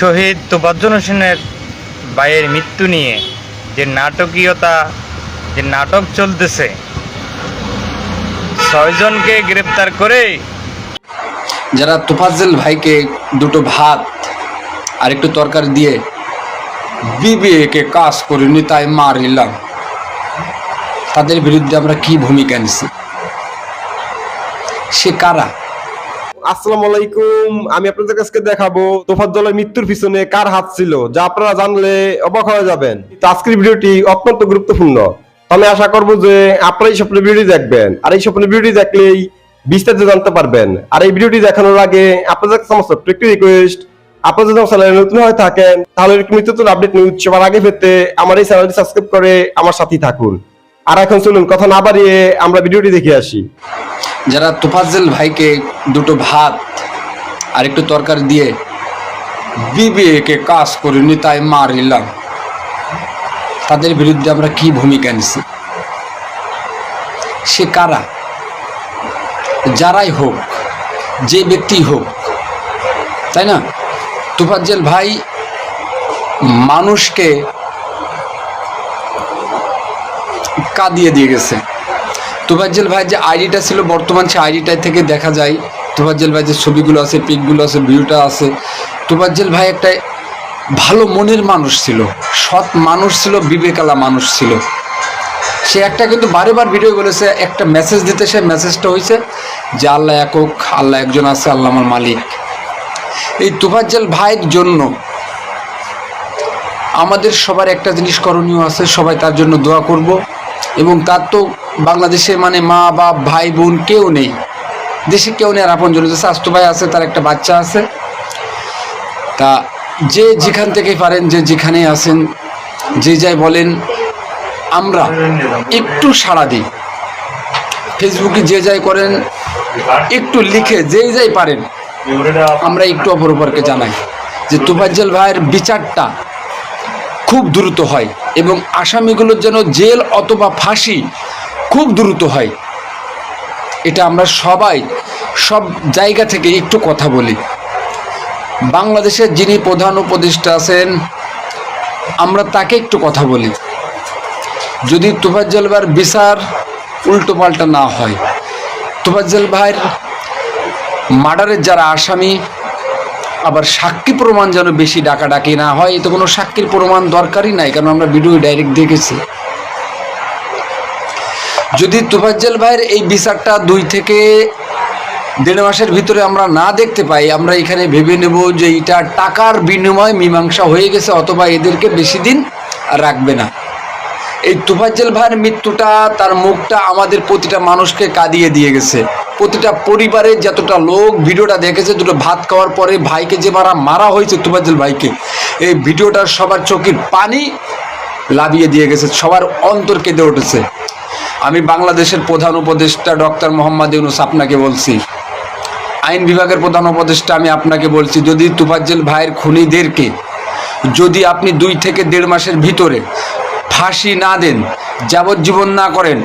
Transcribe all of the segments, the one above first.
শহীদ তোফাজ্জল হোসেনের ভাইয়ের মৃত্যু নিয়ে যে নাটকীয়তা, যে নাটক চলতেছে, ছয়জনকে গ্রেপ্তার করে যারা তোফাজ্জেল ভাইকে দুটো ভাত আর একটু তরকারি দিয়ে বিবেকে কাজ করিনি তাই মারিলাম তাদের বিরুদ্ধে আমরা কি ভূমিকা নিছি? সে কারা? আসসালামু আলাইকুম। আমি আপনাদের কাছে দেখাবো তোফাজ্জলের মৃত্যুর পিছনে কার হাত ছিল, যা আপনারা জানলে অবাক হয়ে যাবেন। তো আজকের ভিডিওটি অত্যন্ত গুরুত্বপূর্ণ। আমি আশা করব যে আপনারা এই স্বপ্নের ভিডিও দেখবেন। আর এই স্বপ্নের ভিডিও দেখলেই বিস্তারিত জানতে পারবেন। আর এই ভিডিওটি দেখানোর আগে আপনাদের সমস্ত একটি রিকোয়েস্ট আপনারা যদি চ্যানেলে নতুন হয়ে থাকেন, তাহলে নিত্য নতুন আপডেট নিউজ সবার আগে পেতে আমার এই চ্যানেলটি সাবস্ক্রাইব করে আমার সাথেই থাকুন। আর এখন চলুন, কথা না বাড়িয়ে আমরা ভিডিওটি দেখে আসি। যারা তোফাজ্জেল ভাইকে দুটো ভাত আর একটু তরকারি দিয়ে বিবেকে কাজ করিনি তাই মারিলাম, তাদের বিরুদ্ধে আমরা কি ভূমিকা নিছি? সে কারা? যারাই হোক, যে ব্যক্তি হোক, তাই না? তোফাজ্জেল ভাই মানুষকে কাঁদিয়ে দিয়ে গেছে। তোফাজ্জেল ভাই যে আইডিটা ছিল, বর্তমান সে আইডিটা থেকে দেখা যায়। তোফাজ্জেল ভাই যে ছবিগুলো আছে, পিকগুলো আছে, ভিউটা আছে। তোফাজ্জেল ভাই একটা ভালো মনের মানুষ ছিল, সৎ মানুষ ছিল, বিবেকালা মানুষ ছিল। সে একটা কিন্তু বারে বার ভিডিও বলেছে, একটা মেসেজ দিতে, সে মেসেজটা হয়েছে যে আল্লাহ একক আল্লাহ একজন আছে, আল্লাহ আমার মালিক। এই তোফাজ্জেল ভাইয়ের জন্য আমাদের সবার একটা জিনিস করণীয় আছে, সবাই তার জন্য দোয়া করব। এবং তার তো বাংলাদেশে মানে মা, বাপ, ভাই, বোন কেউ নেই। দেশে কেউ নেই আর আপন জন যে স্বাস্থ্য ভাই আছে, তার একটা বাচ্চা আছে। তা যে যেখান থেকে পারেন, যে যেখানে আছেন, যে যাই বলেন, আমরা একটু সাড়া দিই। ফেসবুকে যে যাই করেন, একটু লিখে যেই যাই পারেন, আমরা একটু অপর অপরকে জানাই যে তুফাজ্জল ভাইয়ের বিচারটা খুব দ্রুত হয়। এবং আসামিগুলোর যেন জেল অথবা ফাঁসি খুব দ্রুত হয়। এটা আমরা সবাই সব জায়গা থেকে একটু কথা বলি। বাংলাদেশের যিনি প্রধান উপদেষ্টা আছেন, আমরা তাকে একটু কথা বলি। যদি তোফাজ্জল ভাইয়ের বিচার উল্টো পাল্টা না হয়। তোফাজ্জল ভাইয়ের মার্ডারের যারা আসামি আবার সাক্ষী প্রমাণ যেন বেশি ডাকাডাকি না হয় এতে কোনো সাক্ষীর প্রমাণ দরকারই নাই, কারণ আমরা ভিডিও ডাইরেক্ট দেখেছি। যদি তুফাজ্জল ভাইয়ের এই বিচারটা দুই থেকে দেড় মাসের ভিতরে আমরা না দেখতে পাই, আমরা এখানে ভেবে নেব যে এটা টাকার বিনিময়ে মীমাংসা হয়ে গেছে, অথবা এদেরকে বেশি দিন রাখবে না। এই তুফাজ্জল ভাইয়ের মৃত্যুটা, তার মুখটা আমাদের প্রতিটা মানুষকে কাঁদিয়ে দিয়ে গেছে। প্রতিটা পরিবারের যতটা লোক ভিডিওটা দেখেছে, দুটো ভাত খাওয়ার পরে ভাইকে যে মারা মারা হয়েছে তুফাজ্জল ভাইকে। এই ভিডিওটা সবার চোখের পানি লাভিয়ে দিয়ে গেছে, সবার অন্তর কেঁদে উঠেছে। আমি বাংলাদেশের প্রধান উপদেষ্টা ডক্টর মোহাম্মদ ইউনুস আপনাকে বলছি, আইন বিভাগের প্রধান উপদেষ্টা আমি আপনাকে বলছি, যদি তুফাজ্জল ভাইয়ের খুনিদেরকে, যদি আপনি দুই থেকে দেড় মাসের ভিতরে ফাঁসি না দেন, যাবজ্জীবন না করেন।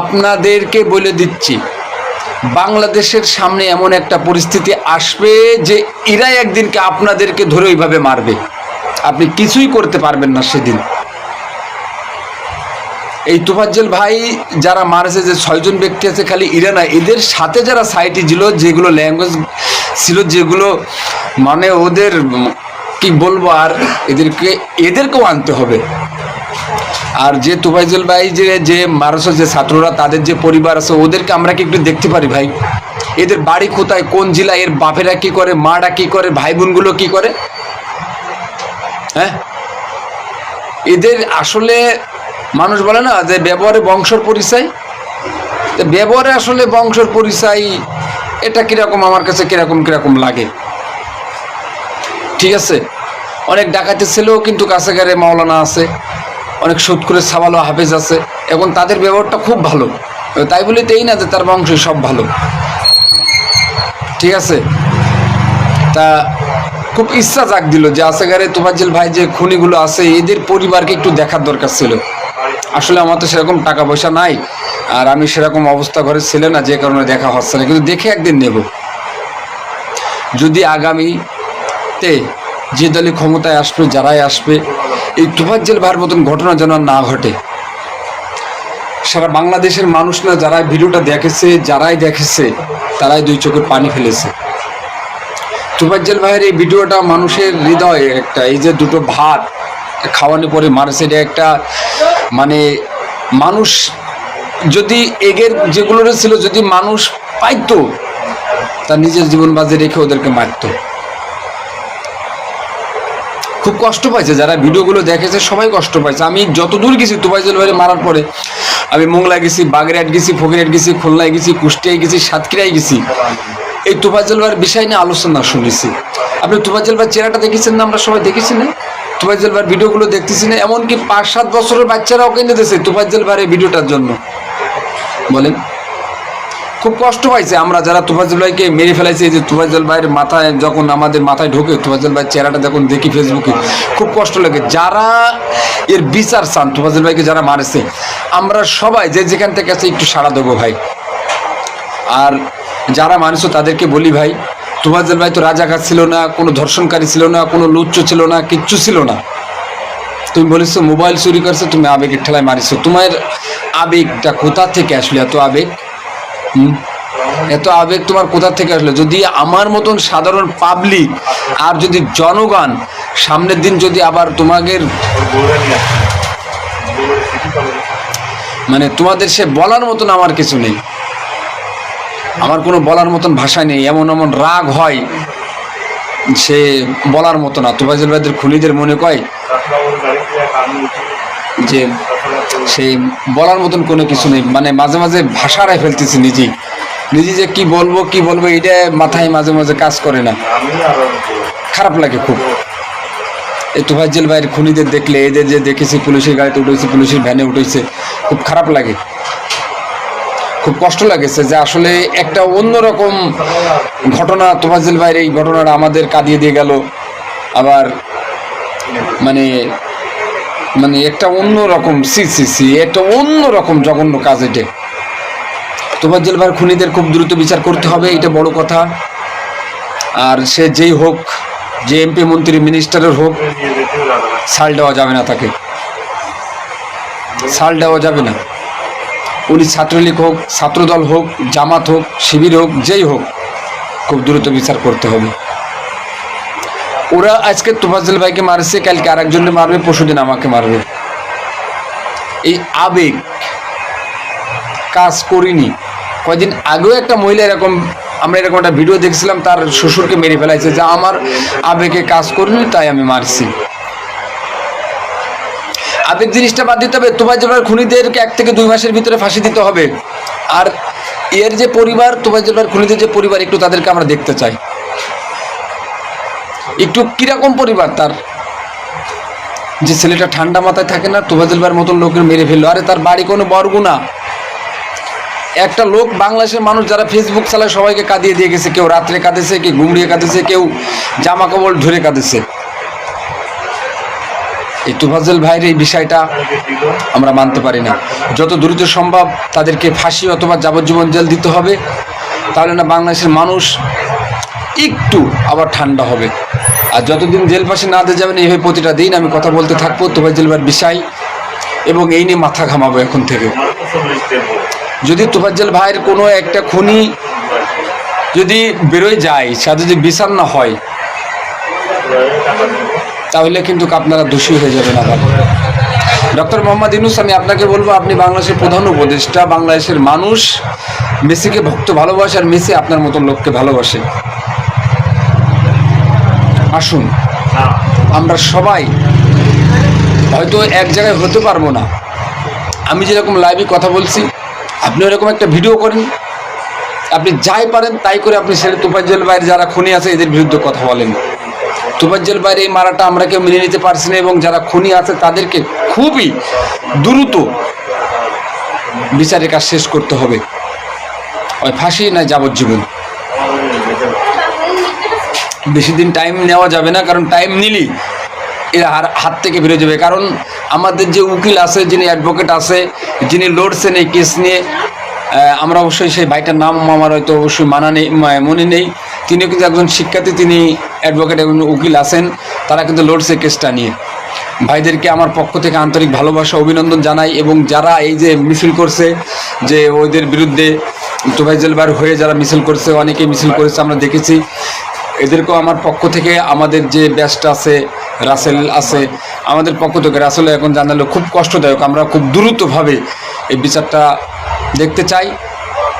আপনাদেরকে বলে দিচ্ছি, বাংলাদেশের সামনে এমন একটা পরিস্থিতি আসবে যে এরাই একদিনকে আপনাদেরকে ধরে ওইভাবে মারবে। আপনি কিছুই করতে পারবেন না সেদিন। এই তুফাজ্জল ভাই যারা মারেছে, যে ছয়জন ব্যক্তি আছে, খালি ইরা না এদের সাথে যারা সাইটি ছিল, যেগুলো ল্যাঙ্গুয়েজ ছিল, যেগুলো মানে ওদের কি বলব আর এদেরকে, এদেরকেও আনতে হবে। আর যে তুফাইজুল ভাই যে যে মারস যে ছাত্ররা, তাদের যে পরিবার আছে, ওদেরকে আমরা কি একটু দেখতে পারি ভাই? এদের বাড়ি কোথায়, কোন জেলা, এর বাপেরা কি করে, মারা কি করে ভাই বোনগুলো কি করে? হ্যাঁ? এদের আসলে, মানুষ বলে না যে ব্যবহারে বংশর পরিচয়? ব্যবহারে আসলে বংশর পরিচয়, এটা কীরকম, আমার কাছে কীরকম কীরকম লাগে? ঠিক আছে? অনেক ডাকাতের ছেলেও কিন্তু কাছে কাছাকাছি মাওলানা আছে। অনেক সুদ করে সাবালো হাফেজ আছে। এবং তাদের ব্যবহারটা খুব ভালো। তাই বলে তো এই না যে তার বংশই সব ভালো। ঠিক আছে? তা খুব ইচ্ছা জাগ দিল যে আসাগারে তোফাজ্জল ভাই যে খুনিগুলো আছে, এদের পরিবারকে একটু দেখার দরকার ছিল। আসলে আমার তো সেরকম টাকা পয়সা নাই, আর আমি সেরকম অবস্থা ঘরে ছিল না, যে কারণে দেখা হচ্ছে না। কিন্তু দেখে একদিন নেব। যদি আগামী তে যে দলে ক্ষমতায় আসবে, যারাই আসবে, এই তুফাজ্জেল ভাইয়ের মতন ঘটনা যেন না ঘটে। সারা বাংলাদেশের মানুষ না যারাই ভিডিওটা দেখেছে, যারাই দেখেছে, তারাই দুই চোখে পানি ফেলেছে। তুফাজ্জেল ভাইয়ের এই ভিডিওটা মানুষের হৃদয়ে একটা, এই যে দুটো ভাত খাওয়ানোর পরে এটা একটা মানে মানুষ যদি এগের যেগুলো ছিল, যদি মানুষ পাইতো, তার নিজের জীবন বাজে রেখে ওদেরকে মারতো। খুব কষ্ট পাইছে, যারা ভিডিওগুলো দেখেছে সবাই কষ্ট পাইছে। আমি যতদূর গেছি তুবাইজুল ভাইয়ের মারার পরে, আমি মোংলা গেছি, বাগেরহাট গেছি, ফকিরহাট গেছি, খুলনায় গেছি, কুষ্টিয়ায় গেছি, সাতক্ষীরায় গেছি। এই তুফাজল ভাইয়ের বিষয় নিয়ে আলোচনা শুনেছি। আপনি তুফাজল ভাইয়ের চেহারাটা দেখেছেন না আমরা সবাই দেখেছি না? তুফাজল ভাইয়ের ভিডিওগুলো দেখতেছি না, এমনকি পাঁচ সাত বছরের বাচ্চারাও কিনে দিয়েছে তুফাজল ভাইয়ের ভিডিওটার জন্য। বলেন। খুব কষ্ট পাইছে আমরা যারা তুফাজুল ভাইকে মেরে ফেলাইছি যে তুফাজুল ভাইয়ের মাথায় যখন আমাদের মাথায় ঢোকে তুফাজুল ভাইয়ের চেহারাটা যখন দেখি ফেসবুকে, খুব কষ্ট লাগে। যারা এর বিচার চান তুফাজুল ভাইকে যারা মারেছে, আমরা সবাই যে যেখান থেকে আছে একটু সাড়া দেবো ভাই। আর যারা মানুষ তাদেরকে বলি ভাই তুফাজুল ভাই তো রাজাঘাট ছিল না, কোনো ধর্ষণকারী ছিল না, কোনো লুচ্চ ছিল না, কিচ্ছু ছিল না। তুমি বলেছ, মোবাইল চুরি করছ, তুমি আবেগের ঠেলায় মারিছো। তোমার আবেগটা কোথা থেকে আসলে, এত আবেগ? এত আবেগ তোমার কোথা থেকে আসলো? যদি আমার মতন সাধারণ পাবলিক আর যদি জনগণ সামনের দিন যদি আবার তোমাদের মানে তোমাদের সে বলার মতন আমার কিছু নেই। আমার কোনো বলার মতন ভাষা নেই। এমন এমন রাগ হয় সে বলার মতো না। তুবাজুল ভাইদের খুনিদের মনে কয়? যে সেই বলার মতন কোনো কিছু নেই। মানে মাঝে মাঝে ভাষারাই ফেলতেছি নিজেই। নিজে যে কি বলব কি বলব, এটা মাথায় মাঝে মাঝে কাজ করে না। খারাপ লাগে খুব। এই তুফাজ্জেল ভাইয়ের খুনিদের দেখলে, এদের যে দেখেছি, পুলিশের গাড়িতে উঠেছে, পুলিশের ভ্যানে উঠেছে, খুব খারাপ লাগে। খুব কষ্ট লাগেছে যে আসলে একটা অন্যরকম ঘটনা তোফাজ্জেল ভাইয়ের এই ঘটনাটা আমাদের কাঁদিয়ে দিয়ে গেল। আবার মানে মানে একটা অন্য রকম, সি সি সি, একটা অন্য রকম জঘন্য কাজ এটা। তোফাজ্জেল ভাইয়ের খুনিদের খুব দ্রুত বিচার করতে হবে, এটা বড় কথা। আর সে যেই হোক, যে এমপি, মন্ত্রী, মিনিস্টারের হোক, সাল দেওয়া যাবে না তাকে। সাল দেওয়া যাবে না। উনি ছাত্রলীগ হোক, ছাত্রদল হোক, জামাত হোক, শিবির হোক, যেই হোক, খুব দ্রুত বিচার করতে হবে। ওরা আজকে তোফাজুল ভাইকে মারছে, কালকে আরেকজনকে মারবে, পরশুদিন আমাকে মারবে। এই আবেগ, কাজ করিনি। কয়দিন আগেও একটা মহিলা এরকম, আমরা এরকম একটা ভিডিও দেখছিলাম, তার শ্বশুরকে মেরে ফেলাইছে, যে আমার আবেগে কাজ করিনি, তাই আমি মারছি। আবেগ জিনিসটা বাদ দিতে হবে তোমার জেলার খুনিদেরকে এক থেকে দুই মাসের ভিতরে ফাঁসি দিতে হবে। আর এর যে পরিবার তোমার জেলার খুনিদের যে পরিবার, একটু তাদেরকে আমরা দেখতে চাই। একটু কীরকম পরিবার তার? যে ছেলেটা ঠান্ডা মাথায় থাকে না তোবাজুল ভাইয়ের মতন লোকের মেরে ফেলল। আরে তার বাড়ি কোনো বরগুনা। একটা লোক বাংলাদেশের মানুষ যারা ফেসবুক চালায়, সবাইকে কাঁদিয়ে দিয়ে গেছে। কেউ রাত্রে কাঁদেছে, কেউ ঘুমড়িয়ে কাঁদেছে, কেউ জামা কাপড় ধরে কাঁদেছে। এই তুফাজল ভাইয়ের এই বিষয়টা আমরা মানতে পারি না। যত দ্রুত সম্ভব তাদেরকে ফাঁসি অথবা যাবজ্জীবন জেল দিতে হবে। তাহলে না বাংলাদেশের মানুষ একটু আবার ঠান্ডা হবে। আর যতদিন জেল ফাঁসি না দিয়ে যাবেন, এইভাবে প্রতিটা দিন আমি কথা বলতে থাকব তুফাজল ভাইয়ের বিষয়, এবং এই নিয়ে মাথা ঘামাবো এখন থেকে। যদি তোফাজ্জল ভাইয়ের কোনো একটা খুনি যদি বেরোয় যায় সাথে যদি বিচার না হয়, তাহলে কিন্তু আপনারা দোষী হয়ে যাবেন আবার। ডক্টর মোহাম্মদ ইনুস আমি আপনাকে বলব, আপনি বাংলাদেশের প্রধান উপদেষ্টা, বাংলাদেশের মানুষ, মেসিকে ভক্ত ভালোবাসে আর মেসি আপনার মতন লোককে ভালোবাসে। আসুন। আমরা সবাই হয়তো এক জায়গায় হতে পারব না। আমি যেরকম লাইভে কথা বলছি, আপনি এরকম একটা ভিডিও করেন। আপনি যাই পারেন, তাই করে আপনি ছেলে তুফাজ্জল বাইরে যারা খুনি আছে, এদের বিরুদ্ধে কথা বলেন। তুফাজ্জল বাইরে এই মারাটা আমরা কেউ মেনে নিতে পারছি না এবং যারা খুনি আছে, তাদেরকে খুবই দ্রুত বিচারের কাজ শেষ করতে হবে। ওই ফাঁসি না যাবজ্জীবন। বেশি দিন টাইম নেওয়া যাবে না কারণ টাইম নিলি এরা হার হাত থেকে বেরোয় যাবে। কারণ আমাদের যে উকিল আছে যিনি অ্যাডভোকেট আছে যিনি লড়ছেন এই কেস নিয়ে আমরা অবশ্যই সেই ভাইটার নাম আমার হয়তো অবশ্যই মানা নেই মনে নেই। তিনিও কিন্তু একজন শিক্ষার্থী তিনি অ্যাডভোকেট এবং উকিল আছেন তারা কিন্তু লড়ছে কেসটা নিয়ে। ভাইদেরকে আমার পক্ষ থেকে আন্তরিক ভালোবাসা অভিনন্দন জানাই এবং যারা এই যে মিছিল করছে যে ওদের বিরুদ্ধে তোফাইজেলবার হয়ে যারা মিছিল করছে অনেকে মিছিল করেছে আমরা দেখেছি। এদেরকেও আমার পক্ষ থেকে আমাদের যে ব্যাচটা আছে, রাসেল আছে, আমাদের পক্ষ থেকে রাসেল এখন জানালো, খুব কষ্টদায়ক। আমরা খুব দ্রুতভাবে এই বিচারটা দেখতে চাই,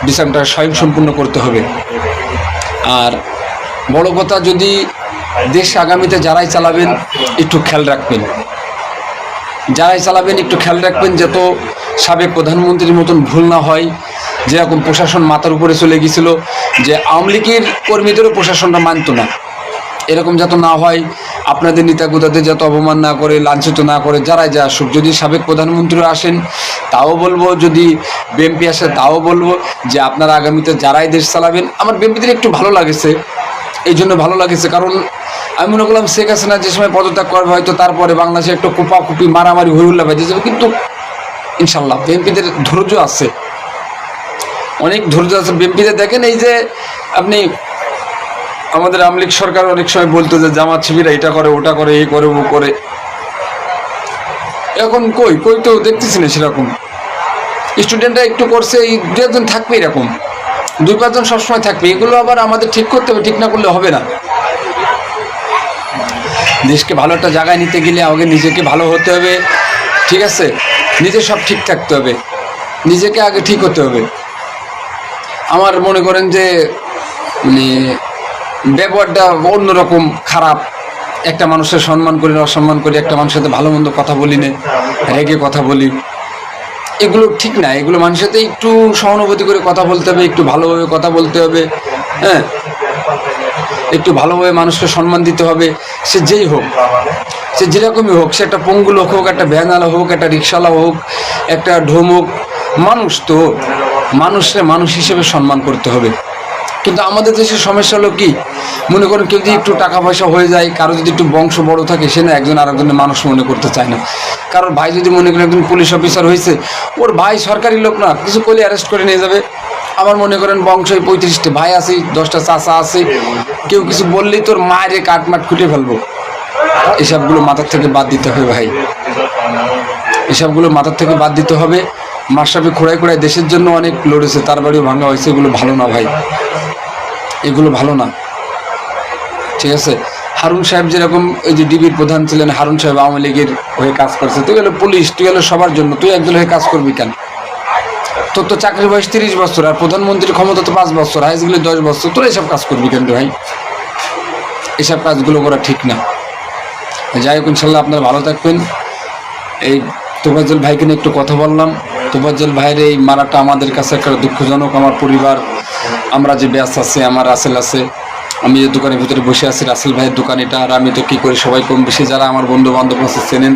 বিচারটা স্বয়ং সম্পূর্ণ করতে হবে। আর বড় কথা, যদি দেশ আগামীতে যারাই চালাবেন, একটু খেয়াল রাখবেন। যারাই চালাবেন, একটু খেয়াল রাখবেন, যত সাবেক প্রধানমন্ত্রীর মতন ভুল না হয় যেরকম প্রশাসন মাথার উপরে চলে গিয়েছিল যে আওয়ামী লীগের কর্মীদেরও প্রশাসনটা মানতো না। এরকম যত না হয়, আপনাদের নেতাগুদাদের যত অপমান না করে, লাঞ্ছিত না করে, যারাই যা আসুক, যদি সাবেক প্রধানমন্ত্রী আসেন, তাও বলব, যদি বিএমপি আসে, তাও বলব যে আপনারা আগামীতে যারাই দেশ চালাবেন, আমার বিএমপিদের একটু ভালো লাগেছে, এই জন্য ভালো লাগেছে। কারণ আমি মনে করলাম শেখ হাসিনা যে সময় পদত্যাগ করবে, হয়তো তারপরে বাংলাদেশে একটু কুপাকুপি, মারামারি হই উল্লা বেজে যাবে, কিন্তু ইনশাল্লাহ বিএনপিদের ধৈর্য আছে। অনেক ধৈর্য আছে। বিএনপিতে দেখেন এই যে আপনি আমাদের আমলিক সরকার অনেক সময় বলতো যে জামাত শিবিরা এটা করে, ওটা করে, এই করে, ও করে। এখন কই? কই তো দেখতেছি না সেরকম। স্টুডেন্টরা একটু করছে, এই দু একজন থাকবে এরকম। দুই পাঁচজন সবসময় থাকবে। এগুলো আবার আমাদের ঠিক করতে হবে, ঠিক না করলে হবে না। দেশকে ভালো একটা জায়গায় নিতে গেলে আমাকে নিজেকে ভালো হতে হবে, ঠিক আছে? নিজে সব ঠিক থাকতে হবে। নিজেকে আগে ঠিক হতে হবে। আমার মনে করেন যে মানে ব্যবহারটা অন্যরকম খারাপ। একটা মানুষের সম্মান করি অসম্মান করি, একটা মানুষের সাথে ভালো মন্দ কথা বলি না, রেগে কথা বলি। এগুলো ঠিক না, এগুলো মানুষের সাথে একটু সহানুভূতি করে কথা বলতে হবে, একটু ভালোভাবে কথা বলতে হবে হ্যাঁ? একটু ভালোভাবে মানুষকে সম্মান দিতে হবে, সে যেই হোক। সে যেরকমই হোক, সে একটা পঙ্গু লোক হোক, একটা ভ্যানওয়ালা হোক, একটা রিক্সাওয়ালা হোক, একটা ঢোম হোক মানুষ তো মানুষকে মানুষ হিসেবে সম্মান করতে হবে। কিন্তু আমাদের দেশের সমস্যা হলো কি? মনে করেন কেউ যদি একটু টাকা পয়সা হয়ে যায়, কারও যদি একটু বংশ বড় থাকে, সে না একজন আরেকজনের মানুষ মনে করতে চায় না। কারোর ভাই যদি মনে করেন একজন পুলিশ অফিসার হয়েছে, ওর ভাই সরকারি লোক না, কিছু করলে অ্যারেস্ট করে নিয়ে যাবে। আমার মনে করেন বংশ পঁয়ত্রিশটা ভাই আছে, দশটা চাচা আছে, কেউ কিছু বললেই তোর মায়ের কাটমাট খুঁটে ফেলব। এসবগুলো মাথার থেকে বাদ দিতে হবে ভাই। এসবগুলো মাথার থেকে বাদ দিতে হবে। মাসাবি খোড়াই খোড়াই দেশের জন্য অনেক লড়েছে, তার বাড়িও ভাঙা হয়েছে, এগুলো ভালো না ভাই। এগুলো ভালো না। ঠিক আছে? হারুন সাহেব যেরকম এই যে ডিবির প্রধান ছিলেন, হারুন সাহেব আওয়ামী লীগের হয়ে কাজ করছে। তুই গেলে পুলিশ, তুই গেলে সবার জন্য, তুই একজন হয়ে কাজ করবি কেন? তোর তো চাকরির বয়স তিরিশ বছর, আর প্রধানমন্ত্রীর ক্ষমতা তো পাঁচ বছর হাইজগুলি দশ বছর, তোর এসব কাজ করবি কেন ভাই? এসব কাজগুলো করা ঠিক না। যাই হোক, ইনশাল্লাহ আপনারা ভালো থাকবেন। এই তোফাজ্জল ভাইকে নিয়ে একটু কথা বললাম। তোফাজ্জল ভাইয়ের এই মারাটা আমাদের কাছে একটা দুঃখজনক। আমার পরিবার, আমরা যে ব্যাস আছে, আমার রাসেল আছে, আমি যে দোকানের ভিতরে বসে আছি, রাসেল ভাইয়ের দোকান এটা, আর আমি তো কী করি, সবাই কম বেশি যারা আমার বন্ধু বান্ধব আছে চেনেন।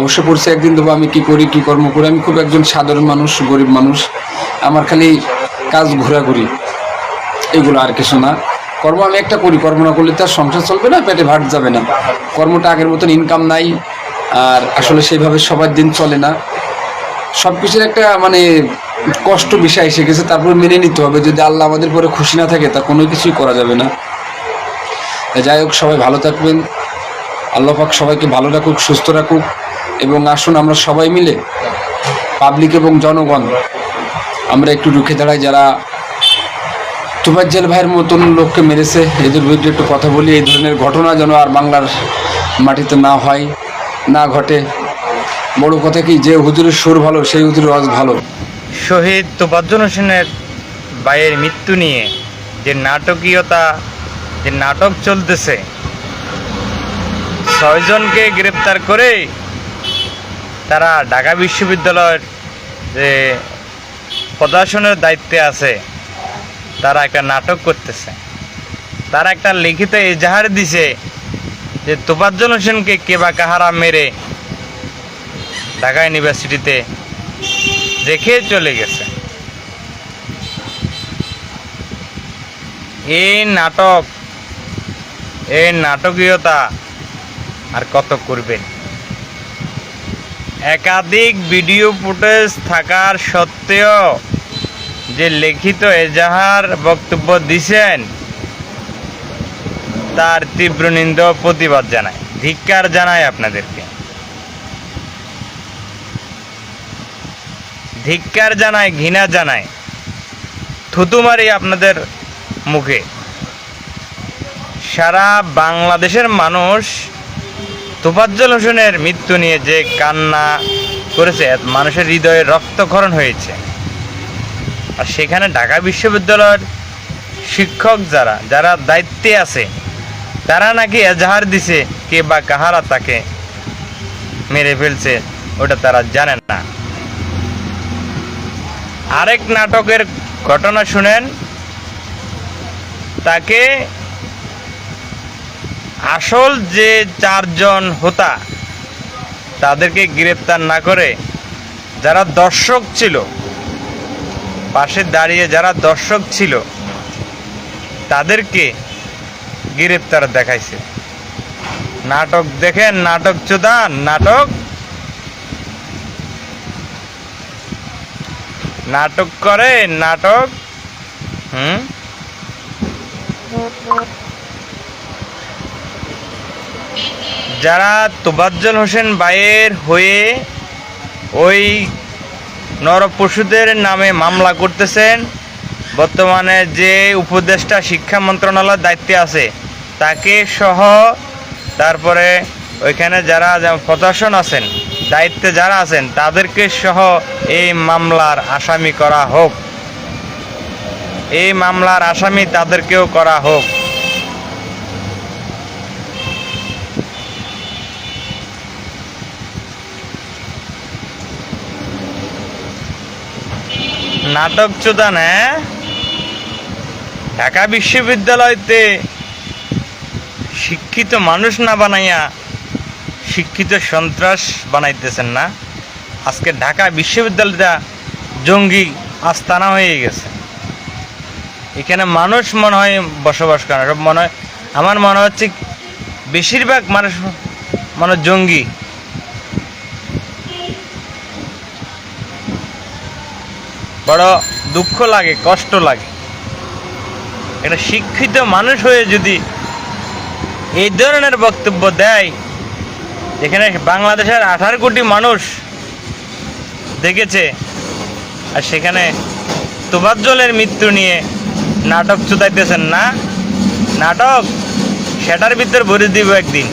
অবশ্য পড়ছে, একদিন দেবো, আমি কি করি, কি কর্ম করি, আমি খুব একজন সাধারণ মানুষ, গরিব মানুষ। আমার খালি কাজ ঘোরাঘুরি, এগুলো আর কিছু না। কর্ম আমি একটা করি, কর্ম না করলে তার সংসার চলবে না, পেটে ভাট যাবে না। কর্মটা আগের মতন ইনকাম নাই, আর আসলে সেইভাবে সবার দিন চলে না। সব কিছুর একটা মানে কষ্ট বিষয় এসে গেছে, তারপর মেনে নিতে হবে। যদি আল্লাহ আমাদের পরে খুশি না থাকে, তা কোনো কিছুই করা যাবে না। যাই হোক, সবাই ভালো থাকবেন। আল্লাহ পাক সবাইকে ভালো রাখুক, সুস্থ রাখুক। এবং আসুন আমরা সবাই মিলে পাবলিক এবং জনগণ, আমরা একটু রুখে দাঁড়াই, যারা তুফাজ্জেল ভাইয়ের মতন লোককে মেরেছে। এদের বিরুদ্ধে একটু কথা বলি, এই ধরনের ঘটনা যেন আর বাংলার মাটিতে না হয়, না ঘটে। বড় কথা কি, যে হুজুরের সুর ভালো, সেই হুজুরের ওয়াজ ভালো। শহীদ তোফাজ্জল হোসেনের ভাইয়ের মৃত্যু নিয়ে যে নাটকীয়তা, যে নাটক চলতেছে ছয়জনকে গ্রেপ্তার করে তারা ঢাকা বিশ্ববিদ্যালয়ের যে প্রশাসনের দায়িত্বে আছে, তারা একটা নাটক করতেছে। তারা একটা লিখিত এজাহার দিছে যে তোফাজ্জল হোসেনকে কে বা কাহারা মেরে ঢাকা ইউনিভার্সিটিতে রেখে চলে গেছে। এই নাটক এই নাটকীয়তা আর কত করবেন? একাধিক ভিডিও ফুটেজ থাকার সত্ত্বেও যে লিখিত এজাহার বক্তব্য দিছেন, তার তীব্র নিন্দ প্রতিবাদ জানায়। ধিক্কার জানায় আপনাদেরকে। ধিক্কার জানায়, ঘৃণা জানায়। থুতু মারি আপনাদের মুখে। সারা বাংলাদেশের মানুষ তোফাজ্জল হোসেনের মৃত্যু নিয়ে যে কান্না করেছে মানুষের হৃদয়ে রক্তক্ষরণ হয়েছে। আর সেখানে ঢাকা বিশ্ববিদ্যালয়ের শিক্ষক যারা যারা দায়িত্বে আছে, তারা নাকি এজাহার দিছে কে বা কাহারা তাকে মেরে ফেলছে, ওটা তারা জানেন না। আরেক নাটকের ঘটনা শুনেন। তাকে আসল যে চারজন হোতা, তাদেরকে গ্রেপ্তার না করে যারা দর্শক ছিল, পাশে দাঁড়িয়ে যারা দর্শক ছিল, তাদেরকে গ্রেপ্তার দেখাইছে। নাটক দেখেন, নাটক চোদা নাটক নাটক করে, নাটক? হুম? যারা তোবাজ্জল হোসেন বাইয়ের হয়ে ওই নরপশুদের নামে মামলা করতেছেন, বর্তমানে যে উপদেষ্টা শিক্ষা মন্ত্রণালয়ের দায়িত্বে আছে, তাকে সহ তারপরে ওইখানে যারা প্রশাসন আছেন দায়িত্বে যারা আছেন, তাদেরকে সহ এই মামলার আসামি করা হোক। এই মামলার আসামি তাদেরকেও করা হোক। নাটক চোদান হ্যাঁ? ঢাকা বিশ্ববিদ্যালয়তে শিক্ষিত মানুষ না বানাইয়া শিক্ষিত সন্ত্রাস বানাইতেছেন না। আজকে ঢাকা বিশ্ববিদ্যালয়টা জঙ্গি আস্তানা হয়ে গেছে। এখানে মানুষ মনে হয় বসবাস করে। সব মনে হয় আমার মনে হচ্ছে বেশিরভাগ মানুষ মানে জঙ্গি। বড় দুঃখ লাগে, কষ্ট লাগে। একটা শিক্ষিত মানুষ হয়ে যদি এই ধরনের বক্তব্য দেয় এখানে বাংলাদেশের আঠারো কোটি মানুষ দেখেছে। আর সেখানে তোবাজ্জলের মৃত্যু নিয়ে নাটক চুতাইতেছেন না? নাটক? সেটার ভিতর ভরে দিব একদিন।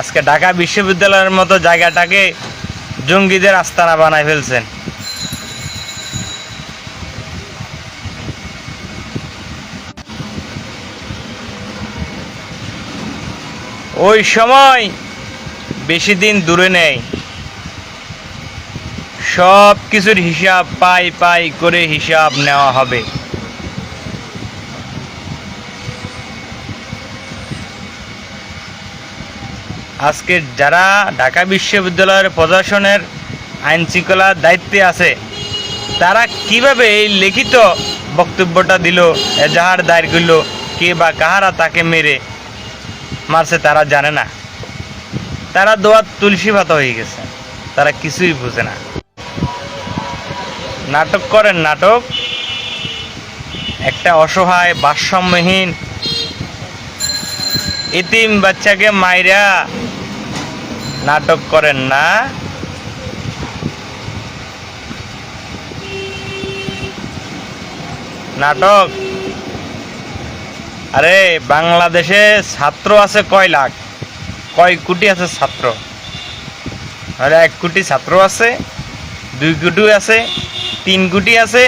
আজকে ঢাকা বিশ্ববিদ্যালয়ের মতো জায়গাটাকে জঙ্গিদের আস্তানা বানায় ফেলছেন। ওই সময় বেশি দিন দূরে নেই। সব কিছুর হিসাব পাই পাই করে হিসাব নেওয়া হবে। আজকে যারা ঢাকা বিশ্ববিদ্যালয়ের প্রশাসনের আইন শৃঙ্খলার দায়িত্বে আছে, তারা কীভাবে এই লিখিত বক্তব্যটা দিল এজাহার দায়ের করল, কে বা কাহারা তাকে মেরে মারছে, তারা জানে না। তারা দোয়া তুলসী পাতা হয়ে গেছে। তারা কিছুই বুঝে না। নাটক করেন, নাটক। একটা অসহায়, ভারসাম্যহীন এতিম বাচ্চাকে মাইরা নাটক করেন না। নাটক আরে, বাংলাদেশে ছাত্র আছে কয় লাখ? কয় কোটি আছে ছাত্র? আরে, এক কোটি ছাত্র আছে, দুই কোটি আছে, তিন কোটি আছে।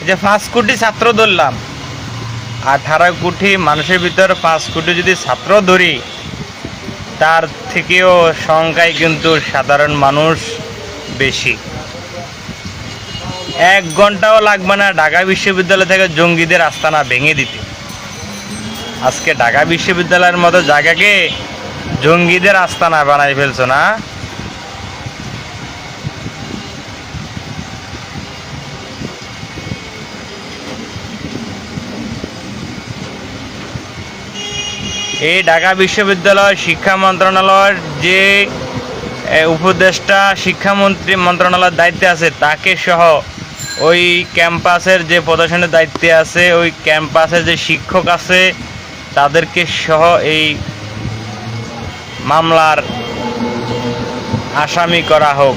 এই যে পাঁচ কোটি ছাত্র ধরলাম, আঠারো কোটি মানুষের ভিতর পাঁচ কোটি যদি ছাত্র ধরি, তার থেকেও সংখ্যায় কিন্তু সাধারণ মানুষ বেশি। এক ঘন্টাও লাগবে না ঢাকা বিশ্ববিদ্যালয় থেকে জঙ্গিদের আস্তানা ভেঙে দিতে। আজকে ঢাকা বিশ্ববিদ্যালয়ের মতো জায়গাকে জঙ্গিদের আস্তানা বানাই ফেলছো না? এই ঢাকা বিশ্ববিদ্যালয় শিক্ষা মন্ত্রণালয়ের যে উপদেষ্টা শিক্ষামন্ত্রী মন্ত্রণালয়ের দায়িত্বে আছে, তাকে সহ ওই ক্যাম্পাসের যে প্রদর্শনের দায়িত্বে আছে, ওই ক্যাম্পাসের যে শিক্ষক আছে তাদেরকে সহ এই মামলার আসামি করা হোক।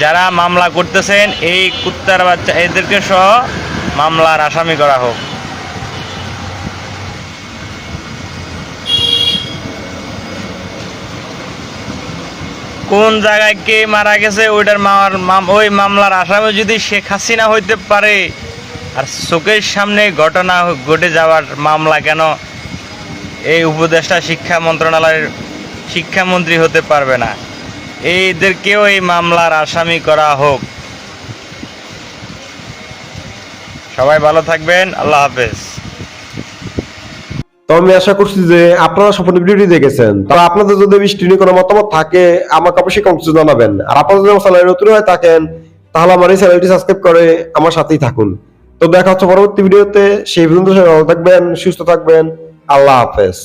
যারা মামলা করতেছেন, এই কুত্তার বাচ্চা, এদেরকে সহ মামলার আসামি করা হোক। কোন জায়গায় কে মারা গেছে, ওইটার ওই মামলার আসামি যদি শেখ হাসিনা হইতে পারে আর চোখের সামনে ঘটনা ঘটে যাওয়ার মামলা কেন? এই উপদেষ্টা শিক্ষা মন্ত্রণালয়ের শিক্ষামন্ত্রী হতে পারবে না। এইদেরকেও এই মামলার আসামি করা হোক। সবাই ভালো থাকবেন, আল্লাহ হাফেজ। তো আমি আশা করছি যে আপনারা সম্পূর্ণ ভিডিওটি দেখেছেন। তবে আপনাদের যদি বৃষ্টি নিয়ে কোনো মতামত থাকে, আমাকে অবশ্যই কমেন্টে জানাবেন। আর আপনারা যদি আমার চ্যানেলে নতুন হয়ে থাকেন, তাহলে আমার এই চ্যানেলটি সাবস্ক্রাইব করে আমার সাথেই থাকুন। তো দেখা হচ্ছে পরবর্তী ভিডিওতে। সেই পর্যন্ত সবাই ভালো থাকবেন সুস্থ থাকবেন। আল্লাহ হাফেজ।